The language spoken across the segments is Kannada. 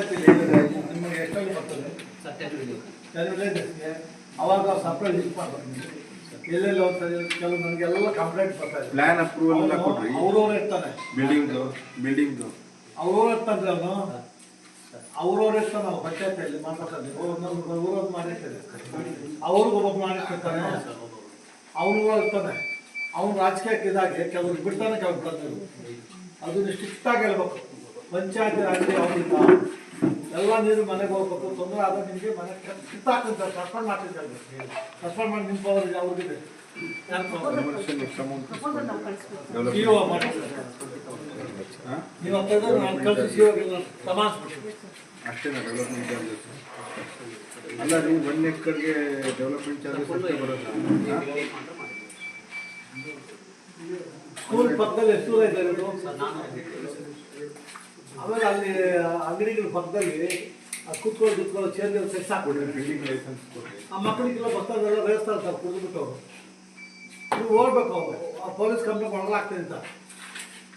ನಿಮಗೆ ಎಷ್ಟಾಗಿ ಬರ್ತದೆ ಅವಾಗ ಸಪ್ರೇಟ್ ಲಿಸ್ಟ್ ಮಾಡ್ಬೇಕು ಎಲ್ಲೆಲ್ಲ ಹೋಗ್ತದೆ ಕೆಲವು ನನಗೆಲ್ಲ ಕಂಪ್ಲೇಂಟ್ ಬರ್ತಾ ಇದೆ ಪ್ಲಾನ್ ಅಪ್ರೂವಲ್ ಎಲ್ಲ ಕೊಡ್ರಿ ಅವ್ರವ್ರು ಇರ್ತಾನೆ ಬಿಲ್ಡಿಂಗ್ ಬಿಲ್ಡಿಂಗ್ ಅವ್ರವ್ರು ಅವನು ಅವ್ರವ್ರು ಇರ್ತಾನೆ ನಾವು ಪಂಚಾಯತಿಯಲ್ಲಿ ಮಾತಾಡ್ತಾರೆ ಊರೊಂದು ಮಾಡಿರ್ತಾರೆ ಅವ್ರಿಗೂ ಸರ್ ಮಾಡಿರ್ತಾನೆ ಅವನು ಇರ್ತಾನೆ ಅವ್ನು ರಾಜಕೀಯಕ್ಕೆ ಇದಾಗಿ ಕೆಲವ್ರು ಬಿಡ್ತಾನೆ ಕೆಲವ್ರು ಬರ್ತಾರೆ ಅದನ್ನು ಸ್ಟ್ರಿಕ್ಟ್ ಆಗಿ ಹೇಳ್ಬೇಕು. ಪಂಚಾಯತಿ ರಾಜ್ಯ ಯಾವ್ದಿಲ್ಲ ಎಲ್ಲ ನೀರು ಮನೆಗೆ ಹೋಗ್ಬೇಕು ತೊಂದರೆ ಆದ್ರೆ ನಿಮಗೆ ಮನೆ ಕಿತ್ತಾಕಂತ ಸಸ್ಪೆಂಡ್ ಮಾಡ್ತಿದ್ದಾರೆ ಸಸ್ಪೆಂಡ್ ಮಾಡಿ ನಿಮ್ಮ ಪವರ್ ಅವ್ರಿಗಿದೆ ಮಾಡ್ತಿದ್ದಾರೆ ನೀವು ನಾನು ಕಳಿಸಿ ತಮಾಸ್ಬಿಟ್ಟು ಅಷ್ಟೇನಾ ಡೆವಲಪ್ಮೆಂಟ್ ಚಾರ್ಜಸ್ ಅಲ್ಲ ನೀವು ಒನ್ ಎಕರ್ಗೆ ಡೆವಲಪ್ಮೆಂಟ್ ಚಾರ್ಜಸ್ ಅಷ್ಟೇ ಬರೋದಾ ಸ್ಕೂಲ್ ಪಕ್ಕದಲ್ಲಿ ಎಷ್ಟು ದೂರ ಇದು ಆಮೇಲೆ ಅಲ್ಲಿ ಅಂಗಡಿಗಳ ಪಕ್ಕದಲ್ಲಿ ಆ ಕೂತ್ಕೊಂಡು ಕೂತ್ಕೊಳ್ಳೋ ಚೇರ್ ಸೆಟ್ ಹಾಕ್ಬಿಟ್ಟು ಬಿಲ್ಡಿಂಗ್ ಲೈಸೆನ್ಸ್ ಆ ಮಕ್ಕಳಿಗೆಲ್ಲ ಬಸ್ತಾರೆಲ್ಲ ರೇಸ್ತಾರೆ ಸರ್ ಕುಡಿದ್ಬಿಟ್ಟು ಅವರು. ನೀವು ಓಡ್ಬೇಕು ಅವರು. ಆ ಪೊಲೀಸ್ ಕಂಪ್ಲೇಂಟ್ ಒಳಗಾಗ್ತದೆ ಅಂತ.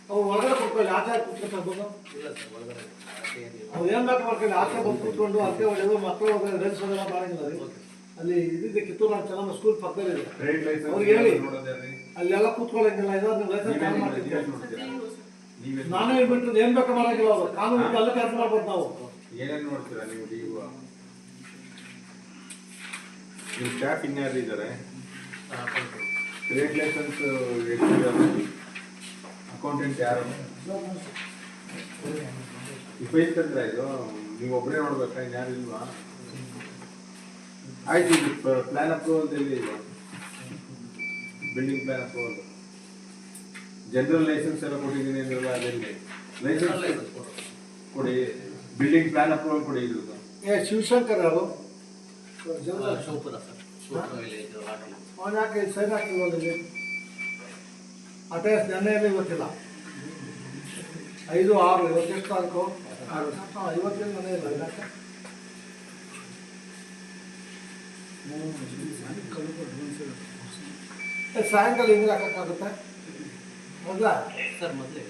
ಅವ್ರು ಒಳಗಡೆ ಕೊಡ್ಕೊಳ್ಳಿ ಆಚೆ ಸರ್ ಬಂದು ಅವ್ರು ಏನು ಬೇಕು ಮಾಡ್ಕೊಳ್ಳಿ ಆಚೆ ಬಂದು ಕೂತ್ಕೊಂಡು ಅದಕ್ಕೆ ಒಳ್ಳೆಯದು ಮಕ್ಕಳು ರೇಸ್ ಎಲ್ಲ ಮಾಡಂಗಿಲ್ಲ ರೀ ಅಲ್ಲಿ ಇದಿದೆ ಕಿತ್ತೂರು ನಾಡು ಚೆನ್ನಾಗಿ ಸ್ಕೂಲ್ ಪಕ್ಕದಲ್ಲಿ ಇದೆ ಟ್ರೇಡ್ ಲೈಸೆನ್ಸ್ ಅವ್ರಿಗೆ ಹೇಳಿ. ಅಲ್ಲೆಲ್ಲ ಕೂತ್ಕೊಳ್ಳಂಗಿಲ್ಲ ಇದಾದ್ರೆ ನೀವು ಲೈಸೆನ್ಸ್ ಮಾಡ್ತಿದ್ದೀವಿ ನಾನೇ ಹೇಳ್ಬಿಟ್ಟು ಏನ್ ಬೇಕು ಮಾಡಂಗಿಲ್ಲ ಅವರು. ಕಾನೂನು ಅಲ್ಲ ಕೆಲಸ ಮಾಡ್ಬೋದು ನಾವು. ಏನೇನು ನೋಡ್ತೀರಾ ನೀವು ನೀವು? ನಿಮ್ಮ ಸ್ಟಾಫ್ ಇನ್ಯಾರು ಇದ್ದಾರೆ ಟ್ರೇಡ್ ಲೈಸೆನ್ಸ್ ಅಕೌಂಟೆಂಟ್ ಯಾರು? ಉಪಯುಕ್ತ ಇದು? ನೀವು ಒಬ್ಬರೇ ನೋಡ್ಬೇಕಾ? ಇನ್ಯಾರು ಇಲ್ವಾ? ಆಯ್ತು ಇದು ಪ್ಲಾನ್ ಅಪ್ರೂವಲ್ ಎಲ್ಲಿ ಇದೆ? Building plan approval general licence ಎಲ್ಲ ಕೊಟ್ಟಿದ್ದೀನಿ ಅಂದ್ರಲ್ಲ ಅದರಲ್ಲಿ ಲೈಸೆನ್ಸ್ ಕೊಡಿ. ಬಿಲ್ಡಿಂಗ್ ಪ್ಲಾನ್ ಅಪ್ರೂವಲ್ ಕೊಡಿ ಇದ್ರದ್ದು. ಏ ಶಿವಶಂಕರ್ ಅವರು. ಶಿವಪುರ ಸರ್. ಶಿವಪುರ ವಿಲೇಜ್ ಅವನು ಯಾಕೆ ಸೈನ್ ಹಾಕಿಲ್ವಲ್ಲ ಅಟೆಸ್ ನೆನ್ನೆಯಲ್ಲಿ ಗೊತ್ತಿಲ್ಲ. ಐದು ಆರು ಇವತ್ತೆಷ್ಟು ತಾರೀಕು. ಆರು. ಇವತ್ತೇನು ಮನೆ ಇಲ್ಲ ಯಾಕೆ ಏ, ಸಾಯಂಕಾಲ ಹಿಂಗೆ ಹಾಕೋಕ್ಕಾಗುತ್ತೆ? ಮೊದಲ ಸರ್ ಮೊದಲೇ.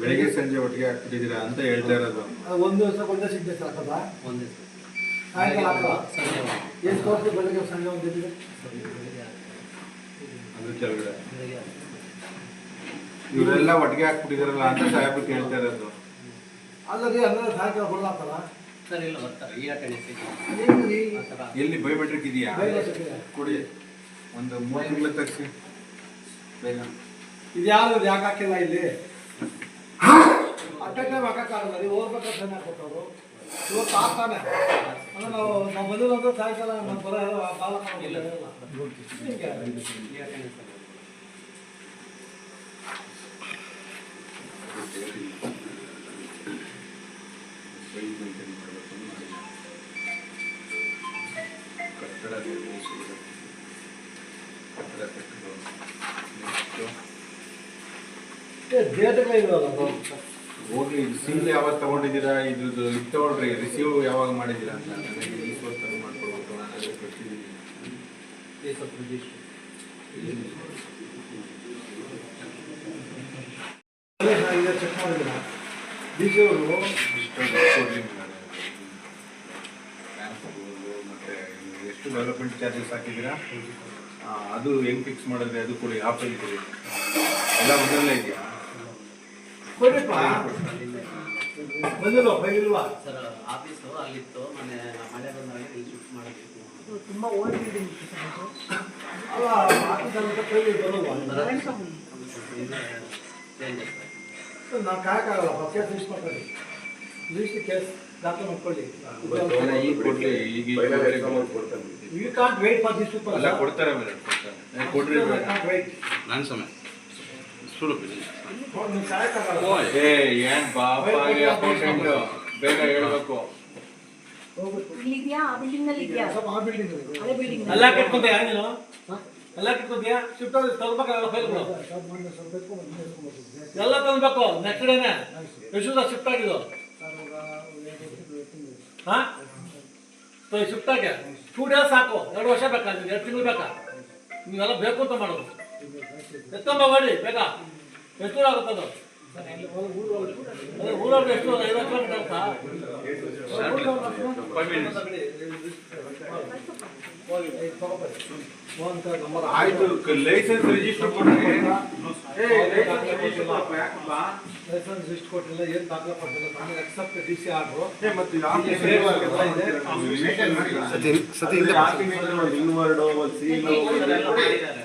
ಬೆಳಿಗ್ಗೆ ಸಂಜೆ ಒಟ್ಟಿಗೆ ಹಾಕ್ಬಿಟ್ಟಿದ್ದೀರಾ ಅಂತ ಹೇಳ್ತಾ ಇರೋದು. ಒಂದು ದಿವಸ ಒಂದೇ ಸಿಗ್ನೇಚರ್ ಹಾಕೋದ ಒಂದೇ ಸಾಯಂಕಾಲ ಸಂಜೆ ಎಷ್ಟು ತೋರಿಸಿ ಬೆಳಿಗ್ಗೆ ಸಂಜೆ ಒಂದು ಕೆಳಗಡೆ. ಇವರೆಲ್ಲ ಒಟ್ಟಿಗೆ ಹಾಕ್ಬಿಟ್ಟಿದಾರಲ್ಲ ಅಂತ ಸಾಹೇಬ್ರು ಕೇಳ್ತಾ ಇರೋದು. ಅಲ್ಲದೆ ಅಂದ್ರೆ ಸಾಯಂಕಾಲ ಬರಲಾತಲ್ಲ ಸರ್ ಇಲ್ಲ ಬರ್ತಾರೆ. ಈ ಅಟೆಂಡೆನ್ಸ್ ಏನ್ರಿ? ಆ ಥರ ಎಲ್ಲಿ ಬಯೋಮೆಟ್ರಿಕ್ ಇದೆಯಾ? ಕೊಡಿ. ಒಂದು ಮೂರು ತಿಂಗಳ ತಗ್ಸಿ ಬೇಗ. ಇದು ಯಾರು? ಇದು ಯಾಕೆ ಹಾಕಿಲ್ಲ ಇಲ್ಲಿ? ಅಟ್ ಟೈಮ್ ಹಾಕಕ್ಕಾಗಲ್ಲ. ನೀವು ಹೋಗ್ಬೇಕಾದ್ರೆ ಸಣ್ಣ ಕೊಟ್ಟವರು ಇವತ್ತು ಆಗ್ತಾನೆ ಅಂದ್ರೆ ನಾವು ನಾವು ಬಂದಿರೋದು ಸಾಯಂಕಾಲ ನಮ್ಮ ಬರೋ ಕಾಲ ಇಲ್ಲ. ಹಿಂಗೆ. ಹೋಗಿ ಸೀಲ್ ಯಾವಾಗ ತಗೊಂಡಿದ್ದೀರಾ ಇದ್ರದ್ದು ಇದು ತಗೊಳ್ರಿ ರಿಸೀವ್ ಯಾವಾಗ ಮಾಡಿದ್ದೀರಾ ಅಂತ ನನಗೆ ಈ ಸ್ವಲ್ಪ ಮಾಡ್ಕೊಳ್ಬೇಕು ನಾನು ಅದೇ ಕೊಟ್ಟಿದ್ದೀನಿ ಈ ಸ್ವಲ್ಪ ಚೆಕ್ ಮಾಡಿಲ್ಲ ಡಿ ಸಿ ಅವರು ಮತ್ತೆ ಎಷ್ಟು ಡೆವಲಪ್ಮೆಂಟ್ ಚಾರ್ಜಸ್ ಹಾಕಿದ್ದೀರಾ? ಅದು ಹೆಂಗ್ ಫಿಕ್ಸ್ ಮಾಡಿದ್ರೆ ಅದು ಕೊಡಿ ಆಫರ್ ಕೊಡಿ. ಎಲ್ಲ ಮೊದಲನೇ ಇದೆಯಾ? ಕೊಡಿಪ್ಪ ಬಂದಿಲ್ವಾ ಸರ್ ಆಫೀಸು ಅಲ್ಲಿತ್ತು ಮೊನ್ನೆ ಮಳೆ ಬಂದಾಗ ಇಲ್ಲಿ ಶಿಫ್ಟ್ ಮಾಡೋದಿತ್ತು ತುಂಬಾ ಓಲ್ಡ್ ಬಿಲ್ಡಿಂಗ್ ಅಲ್ಲ ಕಾಯಕ್ಕಾಗಲ್ಲ ಕೇಸ್ ಲಿಸ್ಟ್ ಮಾಡ್ಕೊಳ್ಳಿ. ಲಿಸ್ಟ್ ಕೇಸ್ ದಾಖಲೆ. You can't wait for this people ಅಲ್ಲ ಕೊಡ್ತಾರೆ ಕೊಡ್ತಾರೆ. ಕೊಡ್ರಿ ನಾನು ಸಮಯ ಸುಲಭ ಏ ಏನ್ ಬಾಪಾಗೆ ಅಕೌಂಟೆಂಟ್ ಬೇಗ ಹೇಳ್ಬೇಕು. ಎಲ್ಲ ಕಿಟ್ಕೊಂತೀಯಾ ನೀನು? ಎಲ್ಲ ಕಿಟ್ಕೊಂತೀಯಾ ಶಿಫ್ಟ್ ಆದ್ರೆ ತಗೋಬೇಕಾಗಲ್ಲ ಫೈಲ್ಗಳು ಎಲ್ಲ ತಂದ್ಬೇಕು ನೆಕ್ಸ್ಟ್ ಡೇನೆ ಯಶೋದ ಶಿಫ್ಟ್ ಆಗಿದ್ದು? ಹಾ? ಶಿಫ್ಟ್ ಆಗಿ? ಟೂ ಡೇಸ್ ಸಾಕು. ಎರಡು ವರ್ಷ ಬೇಕಾ? ನಿಮ್ಗೆ? ಎರಡು ತಿಂಗಳು ಬೇಕಾ? ನೀವೆಲ್ಲ ಬೇಕು ಅಂತ ಮಾಡೋದು. ಎತ್ತಂಬ ಮಾಡಿ ಬೇಗ ಎಷ್ಟು ದೂರ ಆಗುತ್ತೆ ಅದು? ಊರಲ್ಲಿ ಎಷ್ಟು? ಒಂದು ಐವತ್ತು ಕಿಲೋಮೀಟರ್ ಆಗುತ್ತಾ ಆಯ್ತು? ಲೈಸೆನ್ಸ್ ರಿಜಿಸ್ಟರ್ ಏ ಲೈಸೆನ್ಸ್ ರಿಜಿಸ್ಟರ್ ಕೊಟ್ಟಿಲ್ಲ ಏನು ದಾಖಲೆ ಕೊಟ್ಟಿಲ್ಲ ನಮಗೆ ಎಕ್ಸೆಪ್ಟ್ ಡಿ ಸಿ ಆರ್ಡ್ರು. ಸತಿ ಸತಿ ಇನ್ವರ್ಡ್ ಮಾಡಿದ್ದಾರೆ.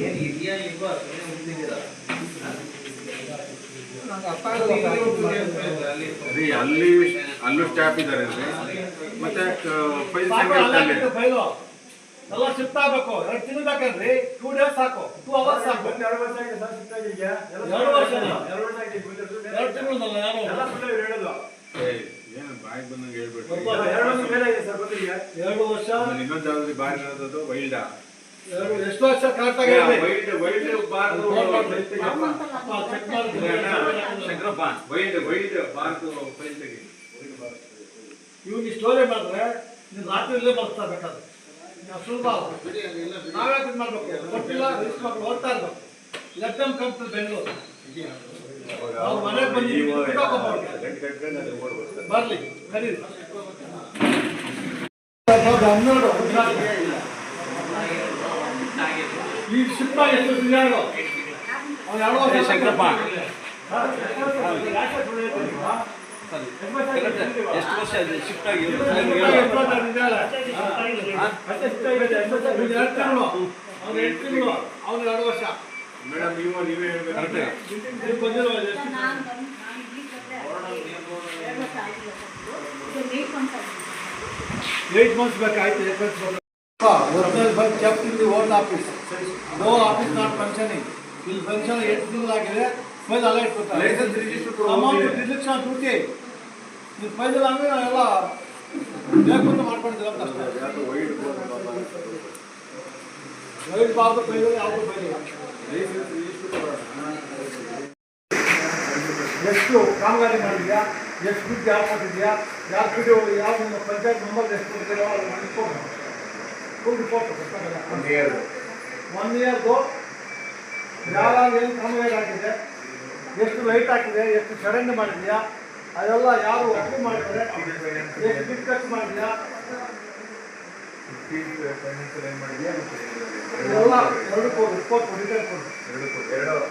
ಏನು ಇದೆಯಾ ಇಲ್ವೋ ರೀ ಅಲ್ಲಿ ಅಲ್ಲೂ ಸ್ಟಾಫ್ ಇದ್ದಾರೆ ಮತ್ತೆ ಫೈಲ್ ಫೈಲು ಎಲ್ಲ ಶಿಫ್ಟ್ ಆಗ್ಬೇಕು. ಎರಡು ತಿಂಗಳು ಬೇಕಲ್ರಿ ಟೂ ಡೇಸ್ ಸಾಕು. ಟೂ ಅವರ್ಸ್ ಸಾಕು. ಎರಡು ವರ್ಷ ಎರಡು ತಿಂಗಳು ಯಾರು ಏನು ಬಾಯಿಗೆ ಎರಡು ಹೇಳ್ಬಿಟ್ರಿ ಬರ್ಬೋದು. ಎರಡು ವರ್ಷ ಆಮೇಲೆ ಇನ್ನೊಂದು ಯಾವ್ದು ಬಾರಿ ಬಂದಂಗೆ ಹೇಳ್ಬೇಕು ಎರಡು ವರ್ಷ ಮೇಲೆ ಆಗಿ ಸರ್ ಎರಡು ವರ್ಷ? ಇನ್ನೊಂದು ಚೆಕ್ ಮಾಡಿ ಶಂಕರಪ್ಪ ವೈಲ್ಡ್ ವೈಲ್ಡ್ ವರ್ಷ ಇವ್ನಿಗೆ ಸ್ಟೋರಿ ಮಾಡಿದ್ರೆ ನೀನು ರಾತ್ರಿ ಇಲ್ಲೇ ಬರ್ತಾ ಬೇಕಾದ್ರೆ. ಸುಲಭ. ನಾವೇ ಇದು ಮಾಡ್ಬೇಕು. ಕೊಟ್ಟಿಲ್ಲ ರಿಸ್ಕ್ ಮಾಡ್ಕೊಂಡು ಹೋಗ್ತಾ ಇರ್ಬೇಕು. Let them come to Bengaluru ಮನೆಗೆ ಬಂದು ಬರ್ಲಿ ಕರೀರಿ. ಹನ್ನೆರಡು ಈ ಶಿಲ್ಪ ಎಷ್ಟು ದಿನಾರು ಅವ್ನು ಎರಡು ವರ್ಷ ಶಂಕರಪ್ಪ. ಎಷ್ಟು ವರ್ಷ ಆಗಿದೆ? ಶಿಫ್ಟ್ ಆಗಿ ಅವ್ನು ಎಂಟು ತಿಂಗಳು ಅವ್ನು ಎರಡು ವರ್ಷ ಮೇಡಮ್ ನೀವು ನೀವೇ ಹೇಳ್ಬೇಕು. ಇದು ಏಟ್ ಮಂತ್ಸ್ ಬೇಕಾಯ್ತು ಏಟ್ ಮಂತ್ಸ್ ಬಂದು kept in the old office no office not functioning ಇಲ್ಲಿ ಫಂಕ್ಷನ್ ಎಂಟು ತಿಂಗಳಾಗಿದೆ ಫೈಲ್ ಅಲ್ಲ ಇಟ್ಕೊತಾರೆ ಲೈಸೆನ್ಸ್ ರಿಜಿಸ್ಟರ್ ಅಮೌಂಟ್ ಡಿಡಕ್ಷನ್ ಟೂಟಿ ನೀವು ಫೈಲ್ ಅಂದ್ರೆ ನಾವೆಲ್ಲ ಬೇಕು ಮಾಡ್ಕೊಂಡಿದ್ದೀರ ಅಂತ ಅಷ್ಟೇ. ವೈಟ್ ಬಾಬು ಫೈಲ್ ಯಾವುದು ಫೈಲ್ ಇಲ್ಲ. ಎಷ್ಟು ಕಾಮಗಾರಿ ಮಾಡಿದ್ಯಾ? ಎಷ್ಟು ದುಡ್ಡು ಯಾರು ಕೊಟ್ಟಿದ್ಯಾ? ಯಾರು ದುಡ್ಡು ಯಾವ ನಿಮ್ಮ ಪಂಚಾಯತ್ ಮೆಂಬರ್ ಎಷ್ಟು ಕೊಡ್ತೀರೋ ಅದು ಮಾಡಿಕೊಂಡು ಫುಲ್ ರಿಪೋರ್ಟ್ ಒನ್ ಇಯರ್ದು ಯಾರು ಏನು ಕ್ರಮ ಆಗಿದೆ ಎಷ್ಟು ಲೈಟ್ ಹಾಕಿದೆ ಎಷ್ಟು ಸಡನ್ ಮಾಡಿದೆಯಾ ಅದೆಲ್ಲ ಯಾರು ಒಟ್ಟು ಮಾಡಿದರೆ ಎಷ್ಟು ಬಿಟ್ ಖರ್ಚು ಮಾಡಿದೆಯಾ ಎಲ್ಲ ಏನ್ ಕೋಟಿ ಎರಡು ರಿಪೋರ್ಟ್ ಎರಡು ಎರಡು